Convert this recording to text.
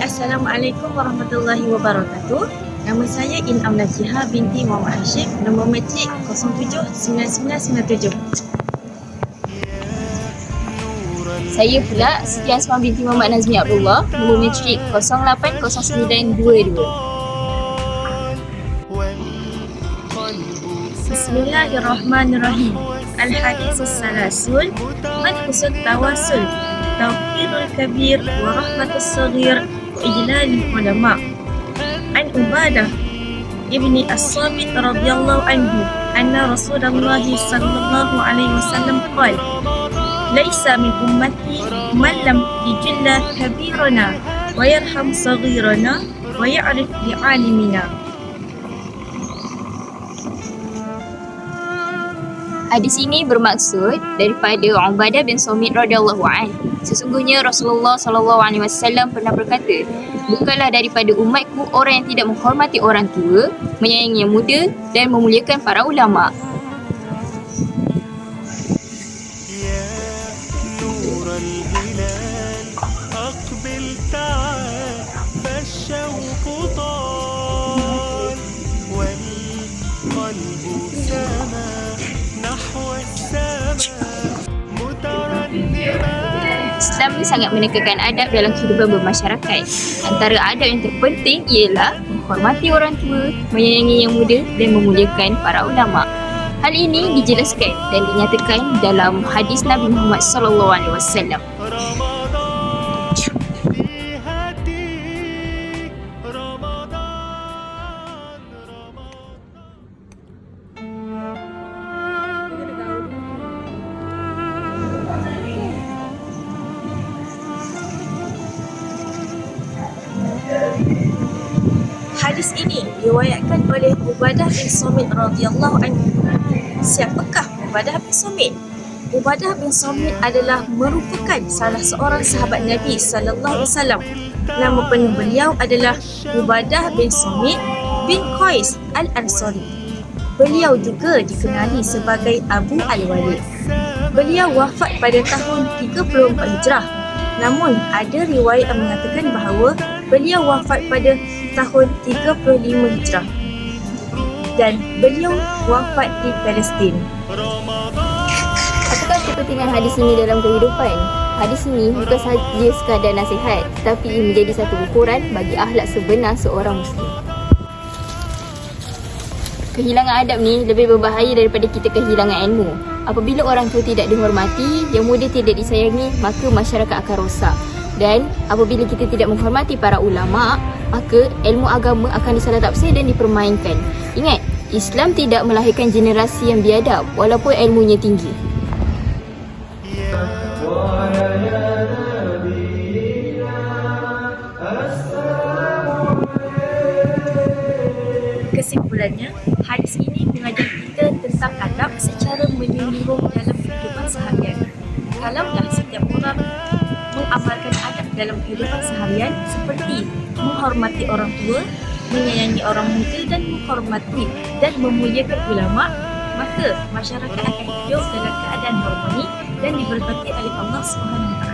Assalamualaikum warahmatullahi wabarakatuh. Nama saya In Amnajiha binti Muhammad Hashim. Nombor matrik 079997. Saya pula Siti Asma binti Muhammad Nazmi Abdullah, nombor matrik 080922. Bismillahirrahmanirrahim. Al-Hadis Salasul Man Husud Tawasul Tawqirul Kabir Wa Rahmatus Saghir إجلال العلماء. عن عبادة ابن الصامت رضي الله عنه أن رسول الله صلى الله عليه وسلم قال ليس من أمتي من لم يجل كبيرنا ويرحم صغيرنا ويعرف لعالمنا Hadis ini bermaksud daripada Ubadah bin Sumit radhiyallahu an. Sesungguhnya Rasulullah sallallahu alaihi wasallam pernah berkata, "Bukanlah daripada umatku orang yang tidak menghormati orang tua, menyayangi yang muda dan memuliakan para ulama." Ya nuran hilal aqbil ta'ala. Islam ni sangat menekankan adab dalam kehidupan bermasyarakat. Antara adab yang terpenting ialah menghormati orang tua, menyayangi yang muda dan memuliakan para ulama. Hal ini dijelaskan dan dinyatakan dalam hadis Nabi Muhammad sallallahu alaihi wasallam. Hadis ini diriwayatkan oleh Ubadah bin Somit radhiyallahu anhu. Siapakah Ubadah bin Somit? Ubadah bin Somit adalah merupakan salah seorang sahabat Nabi sallallahu alaihi wasallam. Nama penuh beliau adalah Ubadah bin Somit bin Qais Al-Ansari. Beliau juga dikenali sebagai Abu Al-Walid. Beliau wafat pada tahun 34 Hijrah. Namun ada riwayat yang mengatakan bahawa beliau wafat pada tahun 35 Hijrah. Dan beliau wafat di Palestin. Apakah kepentingan hadis ini dalam kehidupan? Hadis ini bukan sahaja sekadar nasihat tetapi ia menjadi satu ukuran bagi akhlak sebenar seorang muslim. Kehilangan adab ni lebih berbahaya daripada kita kehilangan ilmu. Apabila orang tua tidak dihormati, yang muda tidak disayangi, maka masyarakat akan rosak. Dan apabila kita tidak menghormati para ulama, maka ilmu agama akan disalah tafsir dan dipermainkan. Ingat, Islam tidak melahirkan generasi yang biadab walaupun ilmunya tinggi. Kesimpulannya, hadis ini mengajar kita tentang adab secara menyeluruh dalam kehidupan seharian. Kalaulah setiap orang mengamalkan adab dalam kehidupan seharian seperti menghormati orang tua, menyayangi orang muda dan menghormati dan memuliakan ulama, maka masyarakat akan hidup dalam keadaan harmoni dan diberkati oleh Allah Subhanahu Wa Taala.